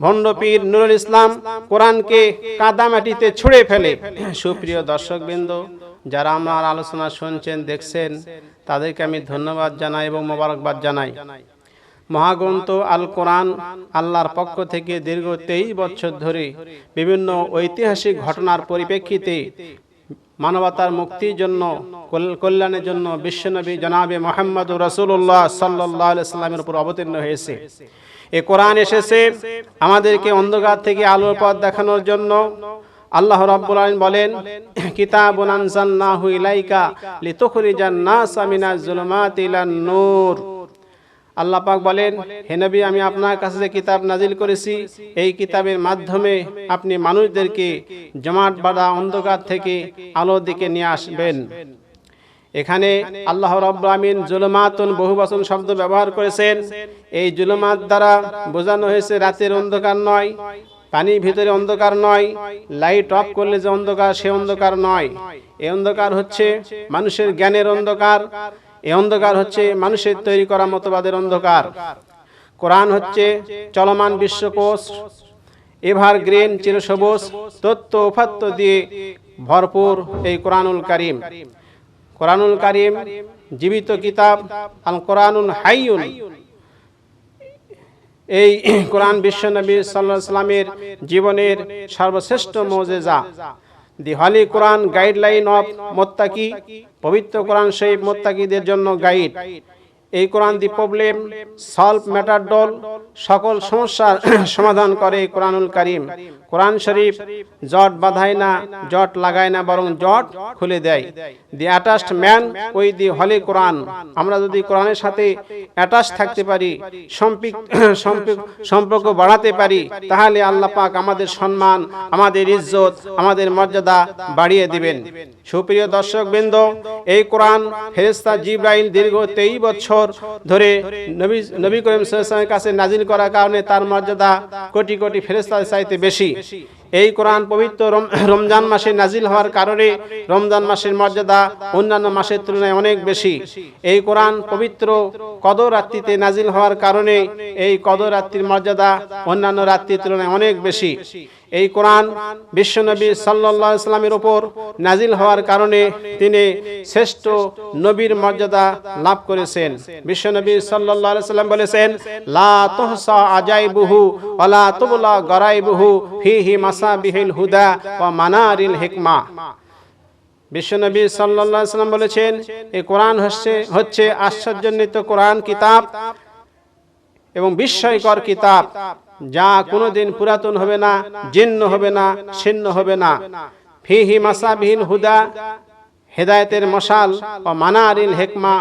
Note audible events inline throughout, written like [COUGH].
ভণ্ডপীর নুরুল ইসলাম কোরআনকে কাদামাটিতে ছুঁড়ে ফেলে। সুপ্রিয় দর্শকবৃন্দ, যারা আমার আলোচনা শুনছেন, দেখছেন, তাদেরকে আমি ধন্যবাদ জানাই এবং মোবারকবাদ জানাই। মহাগ্রন্থ আল কোরআন আল্লাহর পক্ষ থেকে দীর্ঘ তেইশ বছর ধরে বিভিন্ন ঐতিহাসিক ঘটনার পরিপ্রেক্ষিতে মানবতার মুক্তির জন্য কল্যাণের জন্য বিশ্বনবী জনাবে মোহাম্মদ রসুল্লাহ সাল্লাহ সাল্লামের উপর অবতীর্ণ হয়েছে। এ কোরআন এসেছে আমাদেরকে অন্ধকার থেকে আলোর পথ দেখানোর জন্য। আল্লাহ রাব্বুল আলামিন বলেন, কিতাবুন আনজালনাহু ইলাইকা আল্লাহ পাক বলেন, হে নবী, আমি আপনার কাছে যে কিতাব নাজিল করেছি, এই কিতাবের মাধ্যমে আপনি মানুষদেরকে জমাট বাঁধা অন্ধকার থেকে আলোর দিকে নিয়ে আসবেন। এখানে আল্লাহ রব্বুল আমিন জুলুমাতুন বহু বচন শব্দ ব্যবহার করেছেন। এই জুলুমাত দ্বারা বোঝানো হয়েছে রাতের অন্ধকার নয়, পানির ভিতরে অন্ধকার নয়, লাইট অফ করলে যে অন্ধকার, সে অন্ধকার নয়। এই অন্ধকার হচ্ছে মানুষের জ্ঞানের অন্ধকার এই অন্ধকার হচ্ছে মানুষের তৈরি করা মতবাদের অন্ধকার। কোরআন হচ্ছে চলমান বিশ্বকোষ এভার গ্রিন চিরসবুজ তত্ত্ব উপাত্ত দিয়ে ভরপুর এই কোরআনুল কারিম। কোরআনুল কারিম, জীবিত কিতাব আল কোরআনুল হাইয়ুন এই কোরআন বিশ্বনবী সাল্লাহ সাল্লামের জীবনের সর্বশ্রেষ্ঠ মজেজা। দি হলি কোরআন গাইডলাইন অফ মোত্তাকি, পবিত্র কোরআন শরীফ মোত্তাকিদের জন্য গাইড এই Quran the problem solve matter doll সকল সমস্যার [CLEARS THROAT] সমাধান করে কোরআনুল কারিম। কোরআন শরীফ জট বাঁধায় না, জট লাগায় না, বরং জট খুলে দেয়। দি অ্যাটাচড ম্যান ওই দি হলি কোরআন আমরা যদি কোরআনের সাথে অ্যাটাচ থাকতে পারি [CLEARS THROAT] সম্পর্ক বাড়াতে পারি, তাহলে আল্লাহ পাক আমাদের সম্মান, আমাদের ইজ্জত, আমাদের মর্যাদা বাড়িয়ে দিবেন। সুপ্রিয় দর্শক বৃন্দ এই কোরআন ফেরেস্তা জিব্রাইল দীর্ঘ তেইশ বছর ধরে নবী নবী করিম সাল্লাল্লাহু কাছে নাজিল করার কারণে তার মর্যাদা কোটি কোটি ফেরেস্তার চাইতে বেশি। এই কোরআন পবিত্র রম- রমজান মাসে নাজিল হওয়ার কারণে রমজান মাসের মর্যাদা অন্যান্য মাসের তুলনায় অনেক বেশি। এই কোরআন পবিত্র কদর রাত্রিতে নাজিল হওয়ার কারণে এই কদর রাত্রির মর্যাদা অন্যান্য রাত্রির তুলনায় অনেক বেশি। এই কোরআন বিশ্বনবী সাল্লাল্লাহু আলাইহি সাল্লামের উপর নাজিল হওয়ার কারণে তিনি শ্রেষ্ঠ নবীর মর্যাদা লাভ করেছেন। বিশ্বনবী আলাইহি সাল্লাম বলেছেন, লা তুহসা আজাইবুহু ওয়ালা তুবলা হি ফিহি মাসাবিহিল হুদা ওয়া মানারিল হিকমা। বিশ্বনবী সাল্লাল্লাহু আলাইহি সাল্লাম বলেছেন, এই কোরআন হচ্ছে হচ্ছে আশ্চর্যান্বিত কোরআন কিতাব এবং বিস্ময়কর কিতাব, যা কোনোদিন পুরাতন হবে না, জীর্ণ হবে না, ছিন্ন হবে না। ফিহি মাসাবিহিল হুদা, হেদায়েতের মশাল ও মানারিল হেকমা,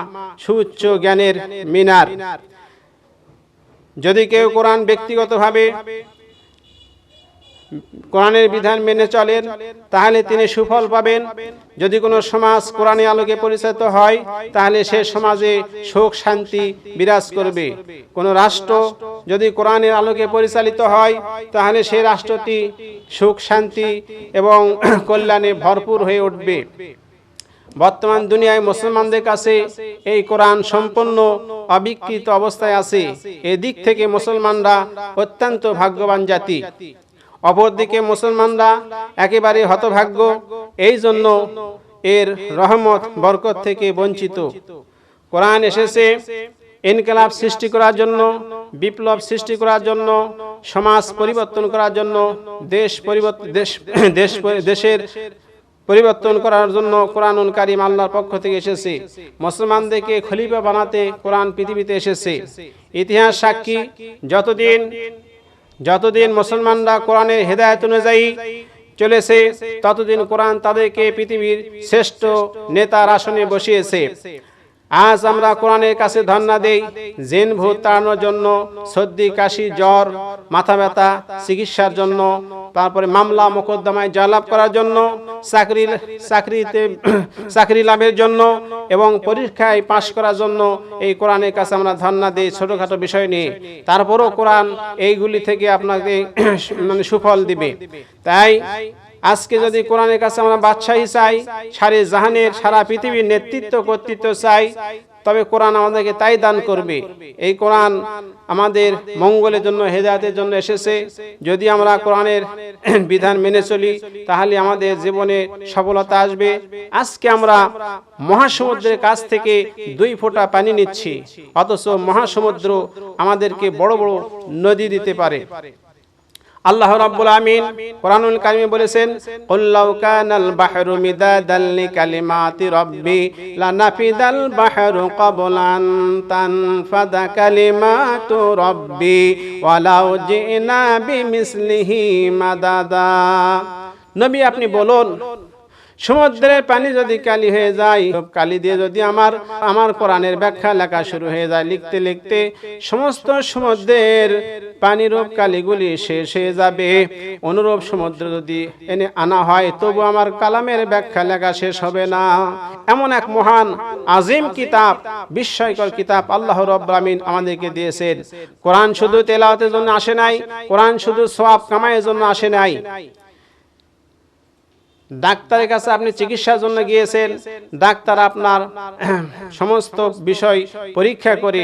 সুউচ্চ জ্ঞানের মিনার। যদি কেউ কোরআন ব্যক্তিগতভাবে কোরআনের বিধান মেনে চলেন, তাহলে তিনি সুফল পাবেন। যদি কোনো সমাজ কোরআনে আলোকে পরিচালিত হয়, তাহলে সে সমাজে সুখ, শান্তি বিরাজ করবে। কোনো রাষ্ট্র যদি কোরআনের আলোকে পরিচালিত হয়, তাহলে সেই রাষ্ট্রটি সুখ, শান্তি এবং [CLEARS THROAT] কল্যাণে ভরপুর হয়ে উঠবে। বর্তমান দুনিয়ায় মুসলমানদের কাছে এই কোরআন সম্পূর্ণ অবিকৃত অবস্থায় আছে। এদিক থেকে মুসলমানরা অত্যন্ত ভাগ্যবান জাতি। অপরদিকে মুসলমানরা একেবারে হতভাগ্য। এই জন্য এর রহমত, বরকত থেকে বঞ্চিত। কোরআন এসেছে ইনকালাব সৃষ্টি করার জন্য, বিপ্লব সৃষ্টি করার জন্য, সমাজ পরিবর্তন করার জন্য, দেশ পরিবর্তন দেশ [COUGHS] দেশ দেশের পরিবর্তন করার জন্য কোরআনুল কারিম আল্লাহর পক্ষ থেকে এসেছে। মুসলমানদেরকে খলিফা বানাতে কোরআন পৃথিবীতে এসেছে। ইতিহাস সাক্ষী, যতদিন যতদিন মুসলমানরা কোরআনের হেদায়ত অনুযায়ী চলেছে ততদিন কোরআন তাদেরকে পৃথিবীর শ্রেষ্ঠ নেতার আসনে বসিয়েছে। আজ আমরা কোরআনের কাছে ধর্ণা দেই, জেন ভূত তাড়ানোর জন্য, সর্দি, কাশি, জ্বর, মাথা ব্যথা, চিকিৎসার জন্য, তারপরে মামলা, মোকদ্দমায় জয়লাভ করার জন্য, চাকরি, চাকরিতে, [CLEARS THROAT] চাকরি লাভের জন্য এবং পরীক্ষায় পাশ করার জন্য এই কোরআনের কাছে আমরা ধর্ণা দিই ছোটোখাটো বিষয় নিয়ে। তারপরও কোরআন এইগুলি থেকে আপনাকে [CLEARS THROAT] মানে সুফল দিবে। তাই আজকে যদি কোরআনের কাছে আমরা বাদশাহী চাই, সারে জাহানের সারা পৃথিবীর নেতৃত্ব, কর্তৃত্ব চাই, তবে কোরআন আমাদেরকে তাই দান করবে। এই কোরআন আমাদের মঙ্গলের জন্য, হেদায়তের জন্য এসেছে। যদি আমরা কোরআনের [CLEARS THROAT] বিধান মেনে চলি, তাহলে আমাদের জীবনে সফলতা আসবে। আজকে আমরা মহাসমুদ্রের কাছ থেকে দুই ফোঁটা পানি নিচ্ছি, অথচ মহাসমুদ্র আমাদেরকে বড় বড় নদী দিতে পারে। আল্লাহ রাব্বুল আমিন কোরআনুল কারিমে বলেছেন, কুল লাউ কানাল বাহরু মিদাদাল লিকালিমাতি রাব্বি লানাফিদাল বাহরু ক্বাবলান তানফাদা কালিমাতু রাব্বি ওয়ালাউ জিনা বিমিসলিহি মাদাদা। নবী আপনি বলুন সমুদ্রের পানি যদি কালি হয়ে যায় কালি দিয়ে যদি আমার আমার কোরআনের ব্যাখ্যা লেখা শুরু হয়ে যায়, লিখতে লিখতে সমস্ত সমুদ্রের পানিরূপ কালিগুলি শেষ হয়ে যাবে। অনুরূপ সমুদ্র যদি এনে আনা হয়, তবু আমার কালামের ব্যাখ্যা লেখা শেষ হবে না। এমন এক মহান, আজিম কিতাব, বিস্ময়কর কিতাব আল্লাহ রব্রামিন আমাদেরকে দিয়েছেন। কোরআন শুধু তেলাওয়াতের জন্য আসে নাই, কোরআন শুধু সোয়াব কামাইয়ের জন্য আসে নাই। ডাক্তারের কাছে আপনি চিকিৎসার জন্য গিয়েছেন, ডাক্তার আপনার সমস্ত বিষয় পরীক্ষা করে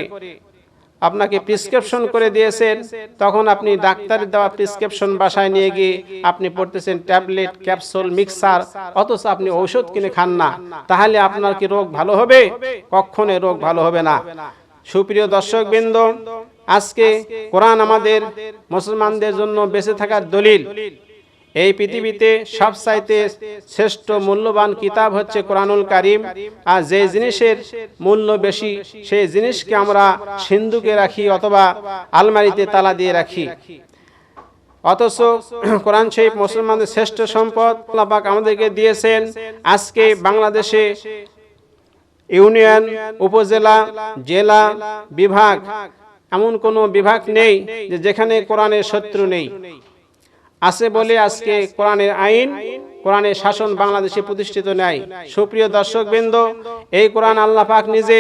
আপনাকে প্রেসক্রিপশন করে দিয়েছেন, তখন আপনি ডাক্তারের দেওয়া প্রেসক্রিপশন বাসায় নিয়ে গিয়ে আপনি পড়তেছেন ট্যাবলেট, ক্যাপসুল, মিক্সার, অথচ আপনি ঔষধ কিনে খান না। তাহলে আপনার কি রোগ ভালো হবে? কখনো রোগ ভালো হবে না। সুপ্রিয় দর্শক আজকে কোরআন আমাদের মুসলমানদের জন্য বেঁচে থাকার দলিল। এই পৃথিবীতে সবচাইতে শ্রেষ্ঠ মূল্যবান কিতাব হচ্ছে কোরআনুল কারিম। আর যে জিনিসের মূল্য বেশি, সেই জিনিসকে আমরা সিন্ধুকে রাখি অথবা আলমারিতে তালা দিয়ে রাখি। অথচ কোরআন শরীফ মুসলমানদের শ্রেষ্ঠ সম্পদ আল্লাপাক আমাদেরকে দিয়েছেন। আজকে বাংলাদেশে ইউনিয়ন, উপজেলা, জেলা বিভাগ, এমন কোনো বিভাগ নেই যেখানে কোরআনের শত্রু নেই। আছে বলে আজকে কোরআনের আইন, কোরআনের শাসন বাংলাদেশে প্রতিষ্ঠিত নাই। সুপ্রিয় দর্শক বৃন্দ এই কোরআন আল্লাহ পাক নিজে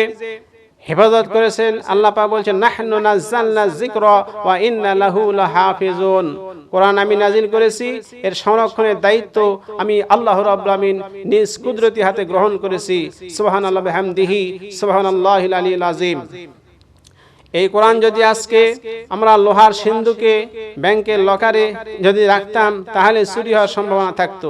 হেফাজত করেছেন। আল্লাহ পাক বলছেন, নাহনু নাযালনা যিকরা ওয়া ইন্না লাহু লাহাফিজুন। কোরআন আমি নাজিল করেছি, এর সংরক্ষণের দায়িত্ব আমি আল্লাহ রাব্বুল আমিন নিজ কুদরতি হাতে গ্রহণ করেছি। সুবহানাল্লাহি বিহামদিহি, সুবহানাল্লাহিল আলিয়্যিল আযীম। এই কোরআন যদি আজকে আমরা লোহার সিন্ধুকে ব্যাংকের লকারে যদি রাখতাম, তাহলে চুরি হওয়ার সম্ভাবনা থাকতো।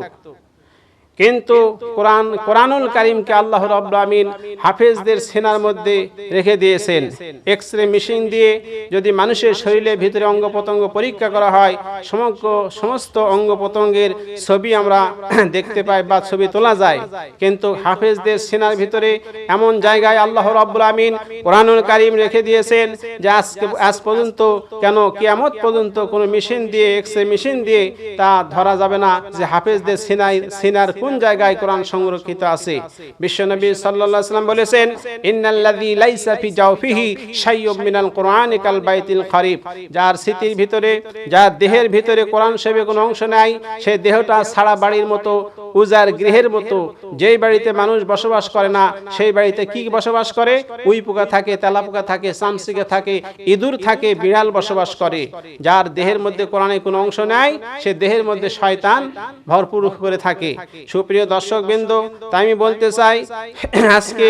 কিন্তু কোরআন, কোরআনুল কারিমকে আল্লাহ রব্বুল আমিন হাফেজদের সেনার মধ্যে রেখে দিয়েছেন। এক্স রে মেশিন দিয়ে যদি মানুষের শরীরের ভিতরে অঙ্গ প্রত্যঙ্গ পরীক্ষা করা হয়, সমগ্র সমস্ত অঙ্গ প্রত্যঙ্গের ছবি আমরা [CLEARS THROAT] দেখতে পাই বা ছবি তোলা যায়। কিন্তু হাফেজদের সেনার ভিতরে এমন জায়গায় আল্লাহ রব্বুল আমিন কোরআনুল কারিম রেখে দিয়েছেন যে আজকে, আজ পর্যন্ত কেন কিয়ামত পর্যন্ত কোনো মেশিন দিয়ে এক্স রে মেশিন দিয়ে তা ধরা যাবে না যে হাফেজদের সেনাই সেনার কোন জায়গায় কোরআন সংরক্ষিত আছে? বিশ্বনবী সাল্লাল্লাহু আলাইহি সাল্লাম বলেছেন, ইন্নাল্লাযী লাইসা ফি জাওফিহি শাইয়ুম মিনাল কোরআনি কাল বাইতিল খরিফ যার স্মৃতির ভিতরে, যার দেহের ভিতরে কোরআন শরীফের কোনো অংশ নাই সেই দেহটা ছাড়া বাড়ির মতো, উজার গৃহের মতো, যেই বাড়িতে মানুষ বসবাস করে না, সেই বাড়িতে কি বসবাস করে? উই পোকা থাকে, তেলা পোকা থাকে, চামচিকে থাকে, ইঁদুর থাকে, বিড়াল বসবাস করে। যার দেহের মধ্যে কোরআনে কোনো অংশ নাই, সে দেহের মধ্যে শয়তান ভরপুর করে থাকে। সুপ্রিয় দর্শক বৃন্দ তাই আমি বলতে চাই, [CLEARS THROAT] আজকে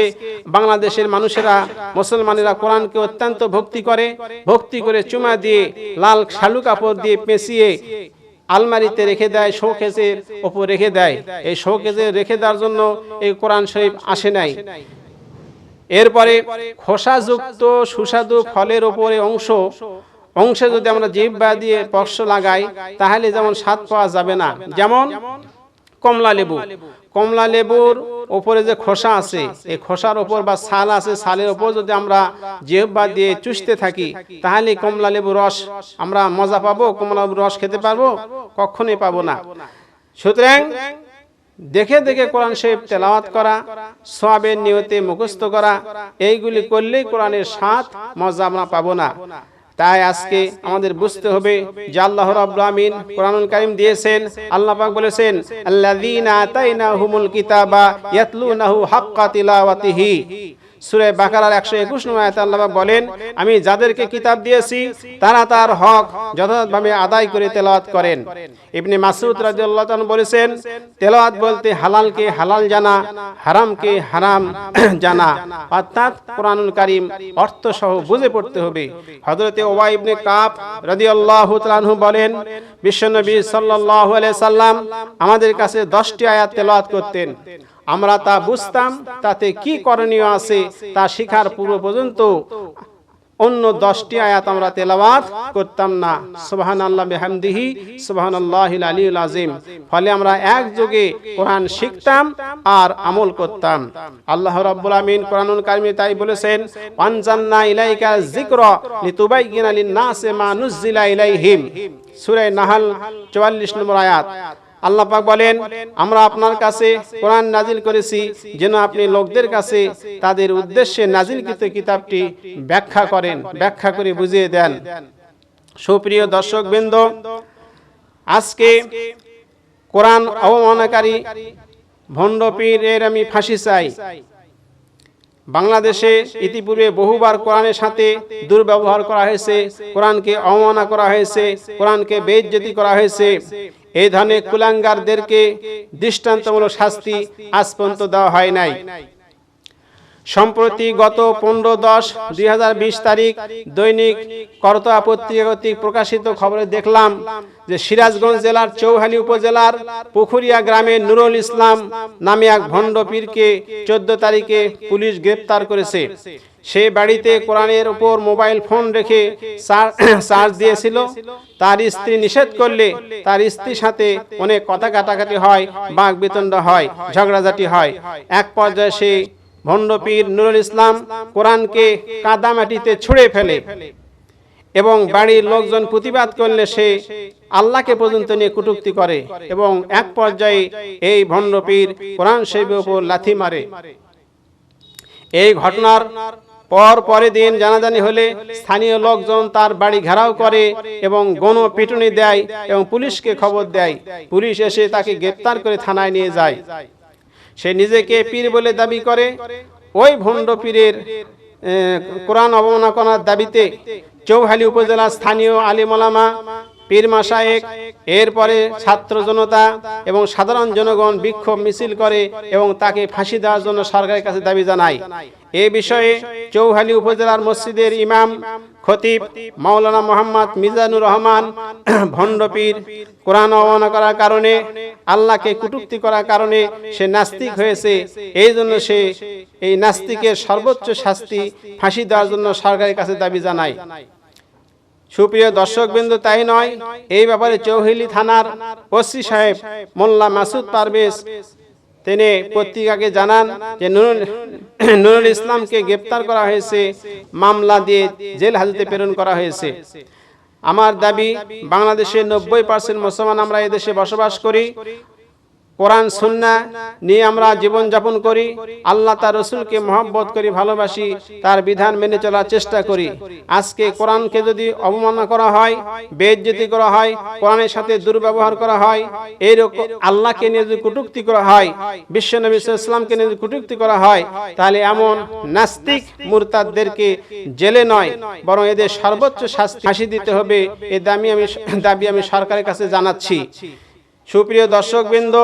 বাংলাদেশের মানুষেরা, মুসলমানেরা কোরআনকে অত্যন্ত ভক্তি করে ভক্তি করে চুমা দিয়ে লাল শালু কাপড় দিয়ে পেঁচিয়ে আলমারিতে রেখে দেয়, শোকেজের ওপর রেখে দেয়। এই শোকেজে রেখে দেওয়ার জন্য এই কোরআন শরীফ আসে নাই। এরপরে খোসাযুক্ত, সুস্বাদু ফলের ওপরে অংশ, অংশে যদি আমরা জিহ্বা দিয়ে স্পর্শ লাগাই, তাহলে যেমন স্বাদ পাওয়া যাবে না। যেমন কমলা লেবু। কমলা লেবুর ওপরে যে খোসা আছে, এই খোসার ওপর বা ছাল আছে, ছালের ওপর যদি আমরা জিহ্বা দিয়ে চুষতে থাকি, তাহলে কমলা লেবু রস আমরা মজা পাবো, কমলা লেবুর রস খেতে পারব? কখনোই পাবো না। সুতরাং দেখে দেখে কোরআন শরীফ তেলাওয়াত করা সোয়াবের নিয়তে মুখস্থ করা, এইগুলি করলেই কোরআনের স্বাদ, মজা আমরা পাবো না। তাই আজকে আমাদের বুঝতে হবে যে আল্লাহ রাব্বুল আমিন কোরআনুল কারীম দিয়েছেন, আল্লাহ পাক বলেছেন, আল্লাযীনা আতাইনাহুমুল কিতাবা ইয়াতলুনাহু হাক্কা তিলাওয়াতিহি। সুরে বাকারার একশো একুশ আয়াতে আল্লাহ বলেন, আমি যাদেরকে কিতাব দিয়েছি, তারা তার হক যথাযথভাবে আদায় করে তেলাওয়াত করেন। ইবনে মাসুদ তাআলা বলেছেন, তেলাওয়াত বলতে হালালকে হালাল জানা, হারামকে হারাম [CLEARS THROAT] জানা, অর্থাৎ কোরআনুল কারীম অর্থ সহ বুঝে পড়তে হবে। হযরতে ওবাই ইবনে কাপ রাদিয়াল্লাহু তাআলা আনহু বলেন, বিশ্বনবী সাল্লাল্লাহু আলাইহি সাল্লাম আমাদের কাছে 10টি আয়াত তেলাওয়াত করতেন। আমরা তা বুঝতাম, তাতে কি করণীয় আছে তা শিখার পূর্ব পর্যন্ত অন্য দশটি আয়াত আমরা তেলাওয়াত করতাম না। সুবাহান আল্লাহ বেহামদিহি সুবাহান আল্লাহ আলীল আজিম ফলে আমরা একযোগে কোরআন শিখতাম আর আমল করতাম। আল্লাহ রাব্বুল আমিন কোরআনুল কারিমে তাই বলেছেন পানজান্না ইলাইকা যিকর লিতুবাইয়িনা লিন-নাসি মা নুজ্জিলা ইলাইহিম। সূরা নাহাল 44 নম্বর আয়াত। আল্লাহ পাক বলেন, আমরা আপনার কাছে কোরআন নাজিল করেছি, যেন আপনি লোকদের কাছে তাদের উদ্দেশ্যে নাজিলকৃত কিতাবটি ব্যাখ্যা করেন, ব্যাখ্যা করে বুঝিয়ে দেন। সুপ্রিয় দর্শকবৃন্দ, আজকে কোরআন অবমাননাকারী ভণ্ড পীরের আমি ফাঁসি চাই। বাংলাদেশে ইতিপূর্বে বহুবার কোরআনের সাথে দুর্ব্যবহার করা হয়েছে, কোরআনকে অবমাননা করা হয়েছে, কোরআনকে বেইজ্জতি করা হয়েছে। এই ধরনের কুলাঙ্গারদেরকে দৃষ্টান্তমূলক শাস্তি আজ পর্যন্ত দেওয়া হয় নাই। সম্প্রতি গত পনেরো দশ দুই তারিখ দৈনিক করতোয়া কর্তৃক প্রকাশিত খবরে দেখলাম যে সিরাজগঞ্জ জেলার চৌহালি উপজেলার পুখুরিয়া গ্রামে নুরুল ইসলাম নামে এক ভণ্ড পীরকে চোদ্দ তারিখে পুলিশ গ্রেপ্তার করেছে। সে বাড়িতে কোরআনের উপর মোবাইল ফোন রেখে চার্জ দিয়েছিল। তার স্ত্রী নিষেধ করলে তার স্ত্রীর সাথে অনেক কথা কাটাকাটি হয়, বাঘ বিতণ্ড হয়, ঝগড়াঝাটি হয়। এক পর্যায়ে সে ভণ্ডপীর নুরুল ইসলাম কোরআনকে কাদামাটিতে ছুঁড়ে ফেলে এবং বাড়ির লোকজন প্রতিবাদ করলে সে আল্লাহকে পর্যন্ত নিয়ে কটুক্তি করে এবং এক পর্যায়ে এই ভণ্ডপীর কোরআন শরীফের উপর লাথি মারে। এই ঘটনার পর পরে দিন জানাজানি হলে স্থানীয় লোকজন তার বাড়ি ঘেরাও করে এবং গণ পিটুনি দেয় এবং পুলিশকে খবর দেয়। পুলিশ এসে তাকে গ্রেপ্তার করে থানায় নিয়ে যায়। সে নিজেকে পীর বলে দাবি করে। ওই ভণ্ড পীরের কোরআন অবমাননা করার দাবিতে চৌহালি উপজেলার স্থানীয় আলিমলামা পীর মাসায়েক এরপরে ছাত্র জনতা এবং সাধারণ জনগণ বিক্ষোভ মিছিল করে এবং তাকে ফাঁসি দেওয়ার জন্য সরকারের কাছে দাবি জানায়। এ বিষয়ে চৌহালি উপজেলার মসজিদের ইমাম খতিব মাওলানা মোহাম্মদ মিজানুর রহমান ভণ্ডপীর কোরআন অবমাননা করার কারণে, আল্লাহকে কুটুক্তি করার কারণে সে নাস্তিক হয়েছে। এই জন্য সে এই নাস্তিকের সর্বোচ্চ শাস্তি ফাঁসি দেওয়ার জন্য সরকারের কাছে দাবি জানায়। সুপ্রিয় দর্শকবৃন্দ, তাই নয়। এই ব্যাপারে চৌহিলি থানার ওসি সাহেব মোল্লা মাসুদ পারভেজ তিনি পত্রিকাকে জানান যে নুরুল ইসলামকে গ্রেপ্তার করা হয়েছে, মামলা দিয়ে জেল হাজতে প্রেরণ করা হয়েছে। আমার দাবি বাংলাদেশের নব্বই পার্সেন্ট মুসলমান আমরা এদেশে বসবাস করি। কোরআন, সুন্না নিয়ে আমরা জীবন যাপন করি, আল্লাহ তার রসুলকে মহব্বত করি, ভালোবাসি, তার বিধান মেনে চলার চেষ্টা করি। আজকে কোরআনকে যদি অবমাননা করা হয় বেজ্জতি করা হয়, কোরআনের সাথে দুর্ব্যবহার করা হয়, এইরকম আল্লাহকে নিয়ে যদি কটুক্তি করা হয়, বিশ্ব নবী ইসলামকে নিয়ে যদি কটুক্তি করা হয়, তাহলে এমন নাস্তিক মুরতাদদেরকে জেলে নয়, বরং এদের সর্বোচ্চ শাস্তি ফাঁসি দিতে হবে, এ দামি আমি, দাবি আমি সরকারের কাছে জানাচ্ছি। সুপ্রিয় দর্শকবৃন্দ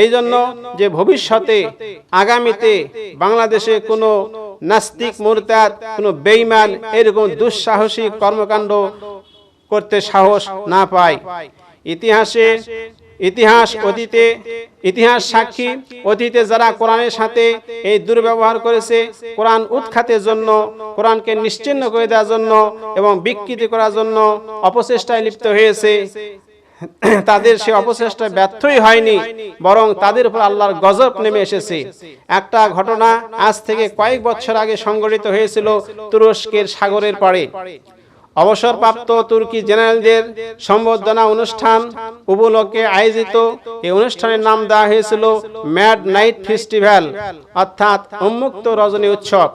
এই জন্য যে ভবিষ্যতে আগামীতে বাংলাদেশে কোনো নাস্তিক মোরতাদ, কোনো বেইমান এরকম দুঃসাহসিক কর্মকাণ্ড করতে সাহস না পায়। ইতিহাসে ইতিহাস অতীতে, ইতিহাস সাক্ষী অতীতে যারা কোরআনের সাথে এই দুর্ব্যবহার করেছে, কোরআন উৎখাতের জন্য, কোরআনকে নিশ্চিন্ন করে দেওয়ার জন্য এবং বিকৃতি করার জন্য অপচেষ্টায় লিপ্ত হয়েছে তাদের সে অপচেষ্টা ব্যর্থই হয়নি, বরং তাদের উপর আল্লাহর গজব নেমে এসেছে। একটা ঘটনা আজ থেকে কয়েক বছর আগে সংগঠিত হয়েছিল তুরস্কের সাগরের পাড়ে। অবসরপ্রাপ্ত তুর্কি জেনারেলদের সম্বর্ধনা অনুষ্ঠান উপলক্ষে আয়োজিত এই অনুষ্ঠানের নাম দেওয়া হয়েছিল ম্যাড নাইট ফেস্টিভ্যাল, অর্থাৎ উন্মুক্ত রজনী উৎসব।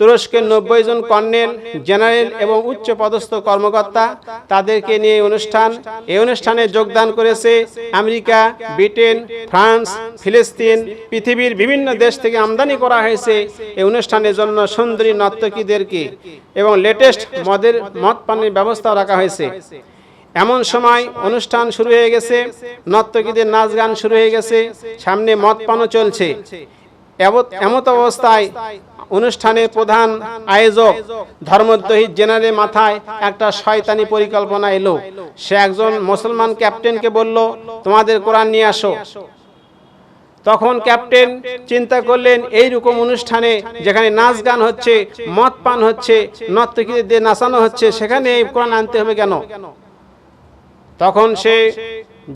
তুরস্কের নব্বই জন কর্নেল, জেনারেল এবং উচ্চ পদস্থ কর্মকর্তা তাদেরকে নিয়ে অনুষ্ঠান। এই অনুষ্ঠানে যোগদান করেছে আমেরিকা, ব্রিটেন, ফ্রান্স, ফিলিস্তিন, পৃথিবীর বিভিন্ন দেশ থেকে আমদানি করা হয়েছে এই অনুষ্ঠানের জন্য সুন্দরী নর্তকীদেরকে এবং লেটেস্ট মদের, মদ পানির ব্যবস্থা রাখা হয়েছে। এমন সময় অনুষ্ঠান শুরু হয়ে গেছে, নর্তকীদের নাচ গান শুরু হয়ে গেছে, সামনে মদ পানও চলছে। এমত- অবস্থায় অনুষ্ঠানের প্রধান আয়োজক ধর্মদ্রোহী জেনারেল মাথায় একটা শয়তানি পরিকল্পনা এলো। সে একজন মুসলমান ক্যাপ্টেনকে বলল, তোমাদের কোরআন নিয়ে আসো। তখন ক্যাপ্টেন চিন্তা করলেন এই রকম অনুষ্ঠানে যেখানে নাচ গান হচ্ছে, মদ পান হচ্ছে, নর্তকীদের দিয়ে নাচানো হচ্ছে, সেখানে এই কোরআন আনতে হবে কেন? তখন সে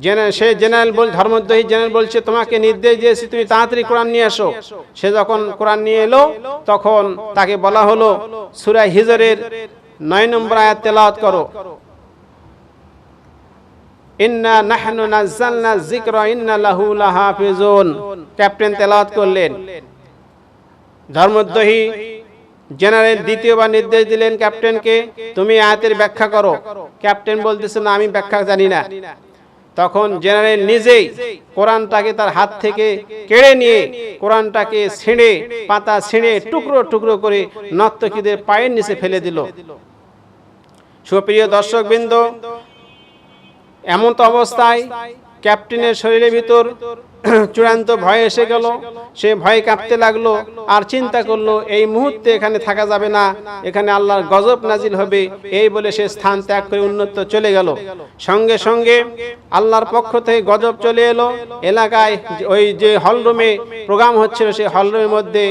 জেনে- সে জেনারেল বল ধর্মদ্রোহী জেনারেল বলছে, তোমাকে নির্দেশ দিয়েছি, তুমি তাড়াতাড়ি কোরআন নিয়ে আসো সে যখন কোরআন নিয়ে এলো, তখন তাকে বলা হলো, সূরা হিজরের নয় নম্বর আয়াত তেলাওয়াত করো। ইন্না নাহনু নাযালনা যিকরা, ইন্না লাহু লাহাফিজুন। ক্যাপ্টেন তেলাওয়াত করলেন। ধর্মদ্রোহী জেনারেল দ্বিতীয়বার নির্দেশ দিলেন ক্যাপ্টেনকে, তুমি আয়াতের ব্যাখ্যা করো। ক্যাপ্টেন বলতেছে, না, আমি ব্যাখ্যা জানি না। তখন জেনারেল নিজেই কোরআনটাকে তার হাত থেকে কেড়ে নিয়ে কোরআনটাকে ছিঁড়ে, পাতা ছিঁড়ে, টুকরো টুকরো করে নর্তকীদের পায়ের নিচে ফেলে দিল। সুপ্রিয় দর্শকবৃন্দ, এমন তো অবস্থায় ক্যাপ্টেনের শরীরের ভিতর চূড়ান্ত ভয় এসে গেল। সে ভয় কাঁপতে লাগল আর চিন্তা করল, এই মুহূর্তে এখানে থাকা যাবে না। এখানে আল্লাহর গজব নাজিল হবে। এই বলে সে স্থান ত্যাগ করে উন্নত চলে গেল। সঙ্গে সঙ্গে আল্লাহর পক্ষ থেকে গজব চলে এলো। এলাকায় ওই যে হলরুমে প্রোগ্রাম হচ্ছিল, সেই হলরুমের মধ্যে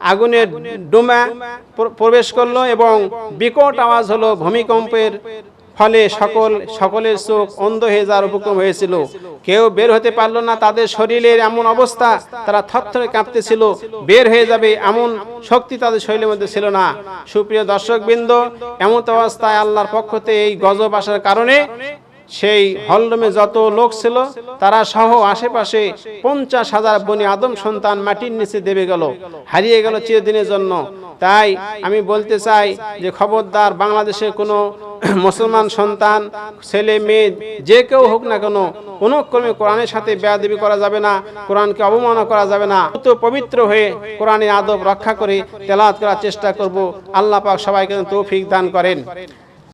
আগুনের ডোমা প্র- প্রবেশ করল এবং বিকট আওয়াজ হলো ভূমিকম্পের ফলে সকল, সকলের চোখ অন্ধ হয়ে যাওয়ার উপক্রম হয়েছিল। কেউ বের হতে পারল না, তাদের শরীরের এমন অবস্থা, তারা থরথরে কাঁপতেছিল। বের হয়ে যাবে এমন শক্তি তাদের শরীরের মধ্যে ছিল না। সুপ্রিয় দর্শকবৃন্দ এমন অবস্থায় আল্লাহর পক্ষতে এই গজব আসার কারণে সেই হলরুমে যত লোক ছিল, তারা সহ আশেপাশে পঞ্চাশ হাজার বনি আদম সন্তান মাটির নিচে দেবে গেল, হারিয়ে গেল চিরদিনের জন্য। তাই আমি বলতে চাই যে খবরদার বাংলাদেশের কোনো মুসলমান সন্তান, ছেলে, মেয়ে, যে কেউ হোক না কেন কোনো ক্রমে কোরআনের সাথে বেয়াদবি করা যাবে না, কোরআনকে অবমাননা করা যাবে না। তো পবিত্র হয়ে কোরআনের আদব রক্ষা করে তেলাওয়াত করার চেষ্টা করব। আল্লাহ পাক সবাইকে তৌফিক দান করেন।